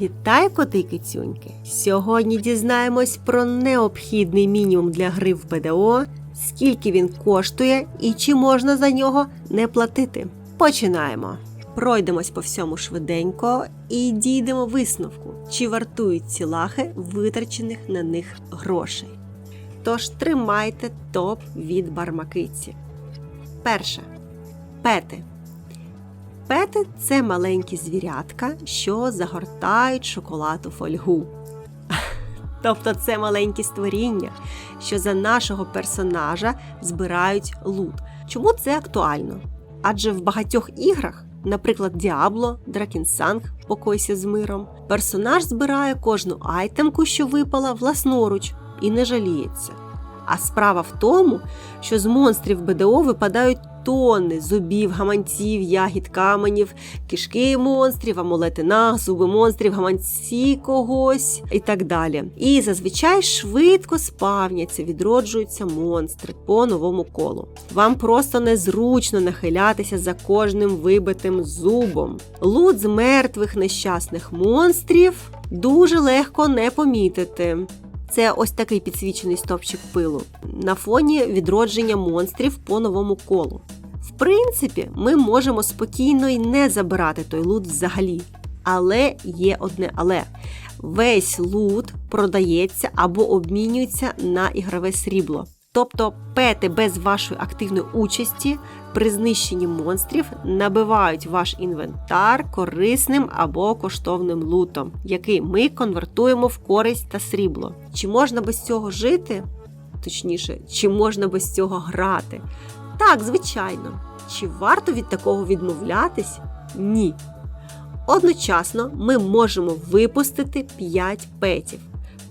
Вітаю, коти кицюньки! Сьогодні дізнаємось про необхідний мінімум для гри в БДО, скільки він коштує і чи можна за нього не платити. Починаємо. Пройдемось по всьому швиденько і дійдемо висновку, чи вартують ці лахи витрачених на них грошей. Тож тримайте топ від бармакиці. Перше. Пети. Пети це маленькі звірятка, що загортають шоколад у фольгу. Тобто це маленькі створіння, що за нашого персонажа збирають лут. Чому це актуально? Адже в багатьох іграх, наприклад, Діабло, Дракінсанг, покойся з миром, персонаж збирає кожну айтемку, що випала власноруч, і не жаліється. А справа в тому, що з монстрів БДО випадають тонни зубів, гаманців, ягід, каменів, кишки монстрів, амулети наг, зуби монстрів, гаманці когось і так далі. І зазвичай швидко спавняться, відроджуються монстри по новому колу. Вам просто незручно нахилятися за кожним вибитим зубом. Лут з мертвих нещасних монстрів дуже легко не помітити. Це ось такий підсвічений стовпчик пилу на фоні відродження монстрів по новому колу. В принципі, ми можемо спокійно й не забирати той лут взагалі. Але є одне але. Весь лут продається або обмінюється на ігрове срібло. Тобто пети без вашої активної участі при знищенні монстрів набивають ваш інвентар корисним або коштовним лутом, який ми конвертуємо в користь та срібло. Чи можна без цього жити? Точніше, чи можна без цього грати? Так, звичайно. Чи варто від такого відмовлятись? Ні. Одночасно ми можемо випустити 5 петів.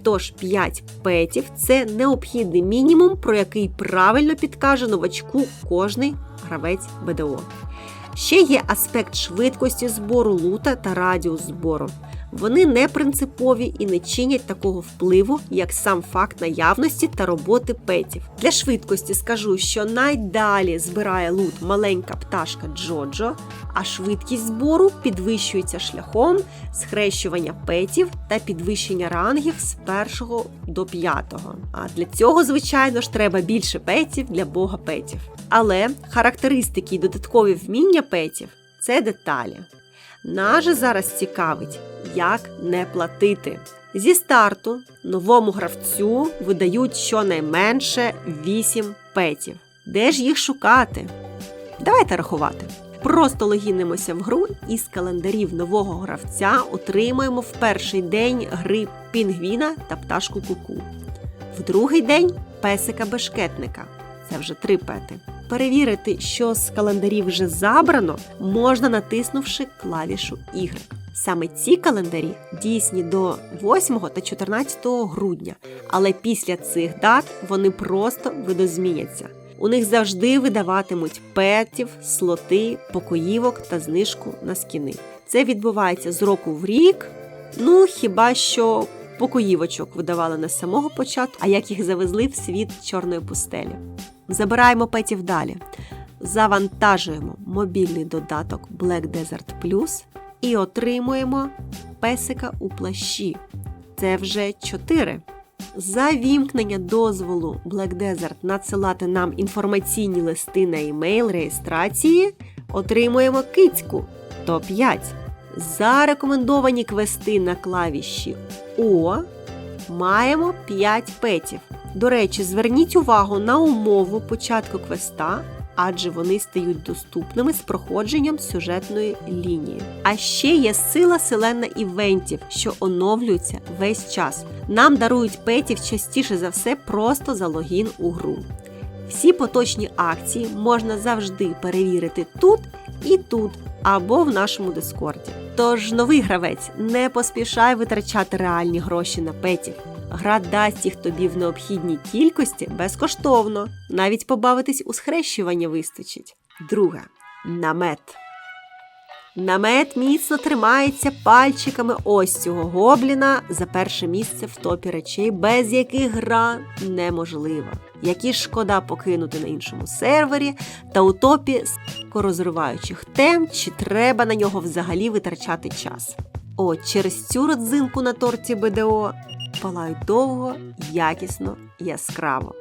Тож 5 петів це необхідний мінімум, про який правильно підкаже новачку кожний гравець БДО. Ще є аспект швидкості збору лута та радіус збору. Вони не принципові і не чинять такого впливу, як сам факт наявності та роботи петів. Для швидкості скажу, що найдалі збирає лут маленька пташка Джоджо, а швидкість збору підвищується шляхом схрещування петів та підвищення рангів з першого до п'ятого. А для цього, звичайно ж, треба більше петів для бога петів. Але характеристики і додаткові вміння петів це деталі. Нас зараз цікавить, як не платити. Зі старту новому гравцю видають щонайменше 8 петів. Де ж їх шукати? Давайте рахувати. Просто логінимося в гру і з календарів нового гравця отримуємо в перший день гри пінгвіна та пташку куку. В другий день песика бешкетника. Це вже три пети. Перевірити, що з календарів вже забрано, можна натиснувши клавішу Y. Саме ці календарі дійсні до 8 та 14 грудня, але після цих дат вони просто видозміняться. У них завжди видаватимуть петів, слоти, покоївок та знижку на скіни. Це відбувається з року в рік. Ну хіба що покоївочок видавали не з самого початку, а як їх завезли в світ чорної пустелі. Забираємо петів далі. Завантажуємо мобільний додаток Black Desert Plus і отримуємо песика у плащі. Це вже 4. За вімкнення дозволу Black Desert надсилати нам інформаційні листи на емейл реєстрації отримуємо кицьку то 5. За рекомендовані квести на клавіші О маємо 5 петів. До речі, зверніть увагу на умову початку квеста, адже вони стають доступними з проходженням сюжетної лінії. А ще є сила селена івентів, що оновлюються весь час. Нам дарують петів частіше за все просто за логін у гру. Всі поточні акції можна завжди перевірити тут і тут, або в нашому дискорді. Тож новий гравець не поспішай витрачати реальні гроші на петів. Гра дасть їх тобі в необхідній кількості безкоштовно. Навіть побавитись у схрещуванні вистачить. Друге намет. Намет міцно тримається пальчиками ось цього гобліна за перше місце в топі речей, без яких гра неможлива. Які шкода покинути на іншому сервері та у топі скорозриваючих тем, чи треба на нього взагалі витрачати час. От через цю родзинку на торті БДО палають довго, якісно, яскраво.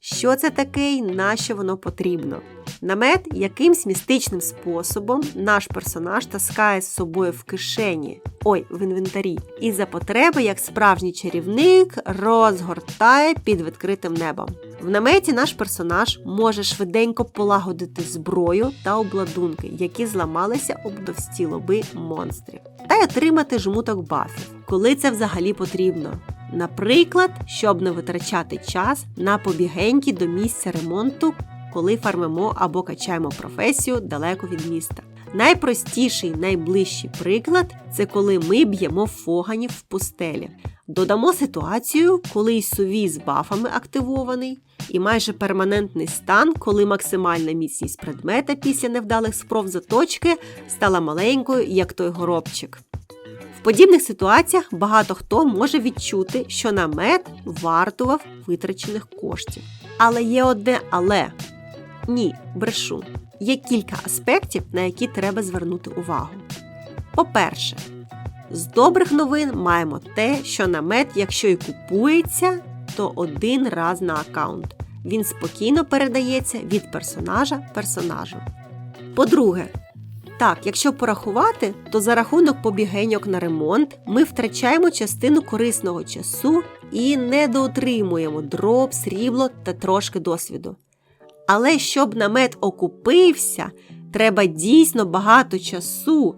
Що це таке і на що воно потрібно? Намет якимсь містичним способом наш персонаж таскає з собою в кишені, ой, в інвентарі, і за потреби, як справжній чарівник, розгортає під відкритим небом. В наметі наш персонаж може швиденько полагодити зброю та обладунки, які зламалися об товсті лоби монстрів, та й отримати жмуток бафів, коли це взагалі потрібно. Наприклад, щоб не витрачати час на побігеньки до місця ремонту, коли фармимо або качаємо професію далеко від міста. Найпростіший, найближчий приклад це коли ми б'ємо фоганів в пустелі. Додамо ситуацію, коли й сувій з бафами активований, і майже перманентний стан, коли максимальна міцність предмета після невдалих спроб заточки стала маленькою, як той горобчик. В подібних ситуаціях багато хто може відчути, що намет вартував витрачених коштів. Але є одне але ні, брешу. Є кілька аспектів, на які треба звернути увагу. По-перше, з добрих новин маємо те, що намет, якщо і купується, то один раз на аккаунт. Він спокійно передається від персонажа персонажу. По-друге, так, якщо порахувати, то за рахунок побігеньок на ремонт ми втрачаємо частину корисного часу і недоотримуємо дроб, срібло та трошки досвіду. Але щоб намет окупився, треба дійсно багато часу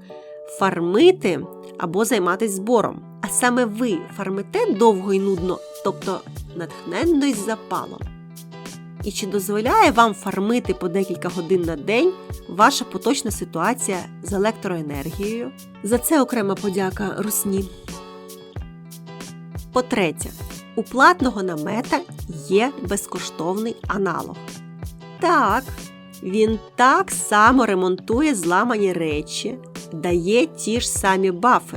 фармити або займатися збором. А саме ви фармите довго і нудно, тобто натхненно й запалом. І чи дозволяє вам фармити по декілька годин на день ваша поточна ситуація з електроенергією? За це окрема подяка Русні. По-третє, у платного намета є безкоштовний аналог. Так, він так само ремонтує зламані речі, дає ті ж самі бафи.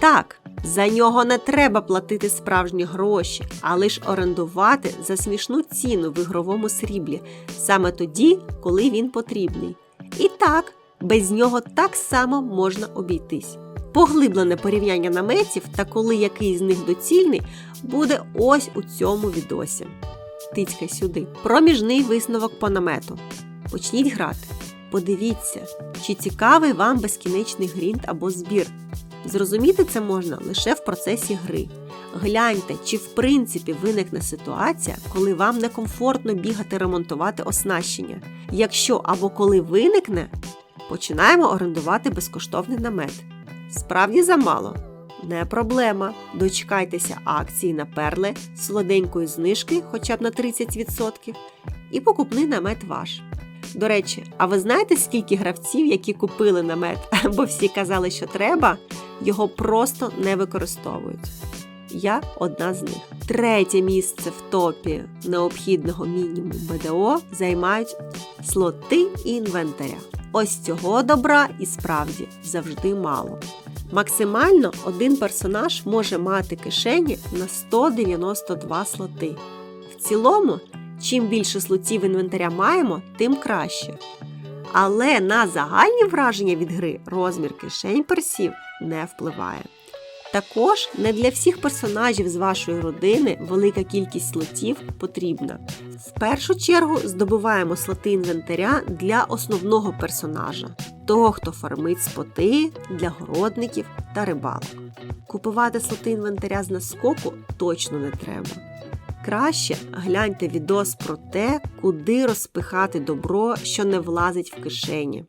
Так, за нього не треба платити справжні гроші, а лише орендувати за смішну ціну в ігровому сріблі саме тоді, коли він потрібний. І так, без нього так само можна обійтись. Поглиблене порівняння наметів та коли який з них доцільний, буде ось у цьому відосі. Тицькай сюди. Проміжний висновок по намету. Почніть грати. Подивіться, чи цікавий вам безкінечний грінт або збір. Зрозуміти це можна лише в процесі гри. Гляньте, чи в принципі виникне ситуація, коли вам некомфортно бігати ремонтувати оснащення. Якщо або коли виникне, починаємо орендувати безкоштовний намет. Справді замало. Не проблема. Дочекайтеся акції на перли, солоденької знижки хоча б на 30%, і покупний намет ваш. До речі, а ви знаєте, скільки гравців, які купили намет, бо всі казали, що треба, його просто не використовують. Я одна з них. Третє місце в топі необхідного мінімуму БДО займають слоти і інвентаря. Ось цього добра і справді завжди мало. Максимально один персонаж може мати кишені на 192 слоти. В цілому, чим більше слотів інвентаря маємо, тим краще. Але на загальні враження від гри розмір кишень персів не впливає. Також не для всіх персонажів з вашої родини велика кількість слотів потрібна. В першу чергу здобуваємо слоти інвентаря для основного персонажа, того, хто фармить споти для городників та рибалок. Купувати слоти інвентаря з наскоку точно не треба. Краще гляньте відос про те, куди розпихати добро, що не влазить в кишені.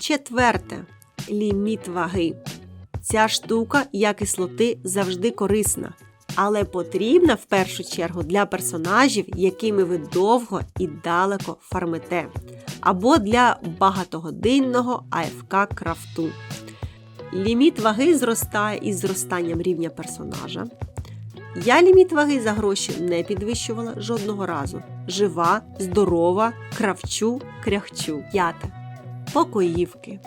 Четверте ліміт ваги. Ця штука, як і слоти, завжди корисна, але потрібна в першу чергу для персонажів, якими ви довго і далеко фармите, або для багатогодинного АФК крафту. Ліміт ваги зростає із зростанням рівня персонажа. Я ліміт ваги за гроші не підвищувала жодного разу. Жива, здорова, кравчу, кряхчу. П'яте. Покоївки.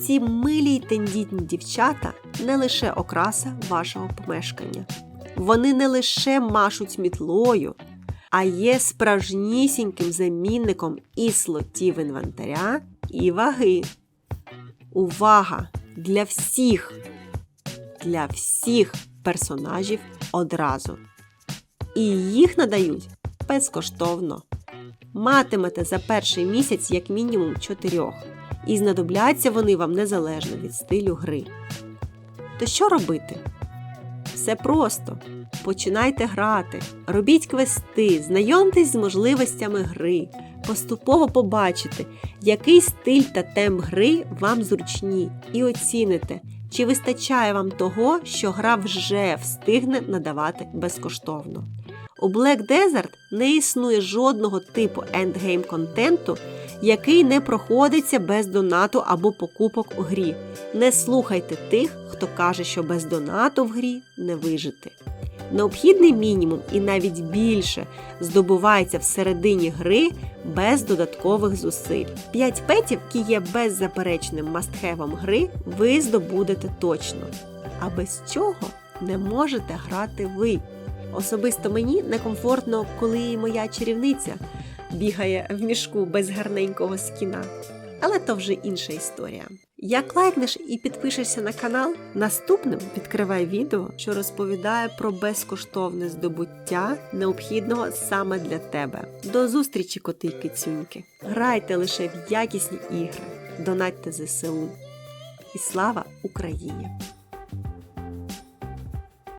Ці милі й тендітні дівчата не лише окраса вашого помешкання. Вони не лише машуть мітлою, а є справжнісіньким замінником і слотів інвентаря, і ваги. Увага! для всіх, для всіх персонажів одразу. І їх надають безкоштовно. Матимете за перший місяць як мінімум чотирьох, і знадобляться вони вам незалежно від стилю гри. То що робити? Все просто. Починайте грати, робіть квести, знайомтесь з можливостями гри, поступово побачите, який стиль та темп гри вам зручні, і оціните, чи вистачає вам того, що гра вже встигне надавати безкоштовно. У Black Desert не існує жодного типу ендгейм контенту, який не проходиться без донату або покупок у грі. Не слухайте тих, хто каже, що без донату в грі не вижити. Необхідний мінімум і навіть більше здобувається всередині гри без додаткових зусиль. 5 петів, які є беззаперечним мастхевом гри, ви здобудете точно. А без чого не можете грати ви. Особисто мені некомфортно, коли моя чарівниця бігає в мішку без гарненького скіна. Але то вже інша історія. Як лайкнеш і підпишешся на канал, наступним відкривай відео, що розповідає про безкоштовне здобуття, необхідного саме для тебе. До зустрічі, коти й кицюньки! Грайте лише в якісні ігри, донатьте ЗСУ. І слава Україні!